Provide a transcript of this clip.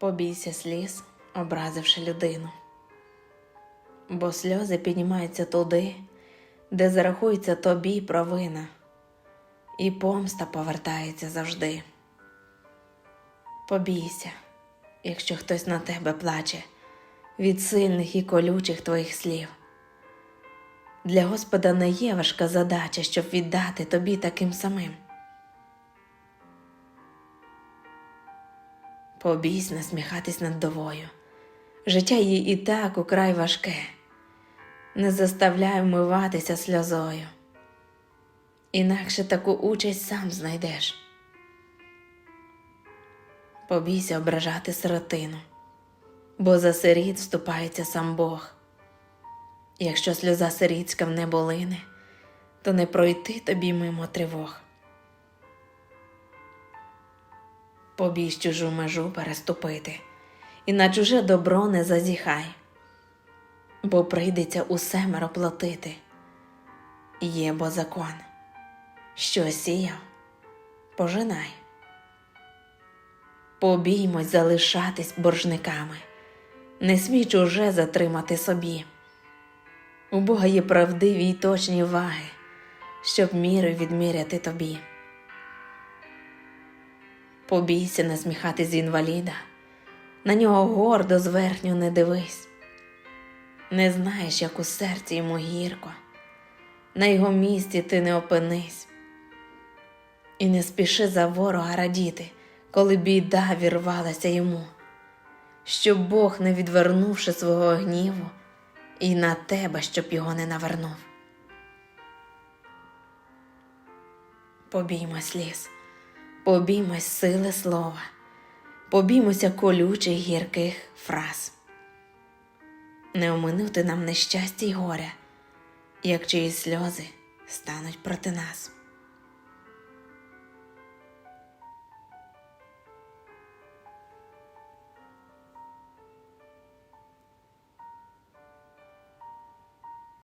Побійся сліз, образивши людину. Бо сльози піднімаються туди, де зарахується тобі провина, і помста повертається завжди. Побійся, якщо хтось на тебе плаче від сильних і колючих твоїх слів. Для Господа не є важка задача, щоб віддати тобі таким самим. Побійсь насміхатись над довою. Життя їй і так украй важке. Не заставляй вмиватися сльозою. Інакше таку участь сам знайдеш. Побійся ображати сиротину, бо за сиріт вступається сам Бог. Якщо сльоза сирітська в небо лине, то не пройти тобі мимо тривог. Побій чужу межу переступити, і на чуже добро не зазіхай, бо прийдеться усемеро платити. Є бо закон, що сіяв, пожинай. Побіймось залишатись боржниками, не смій чуже затримати собі. У Бога є правдиві й точні ваги, щоб міри відміряти тобі. Побійся насміхати з інваліда, на нього гордо зверхню не дивись. Не знаєш, як у серці йому гірко, на його місці ти не опинись. І не спіши за ворога радіти, коли біда вірвалася йому, щоб Бог, не відвернувши свого гніву, і на тебе, щоб його не навернув. Побіймо сліз, побіймось сили слова, побіймося колючих гірких фраз. Не оминути нам нещастя й горя, як чиї сльози стануть проти нас.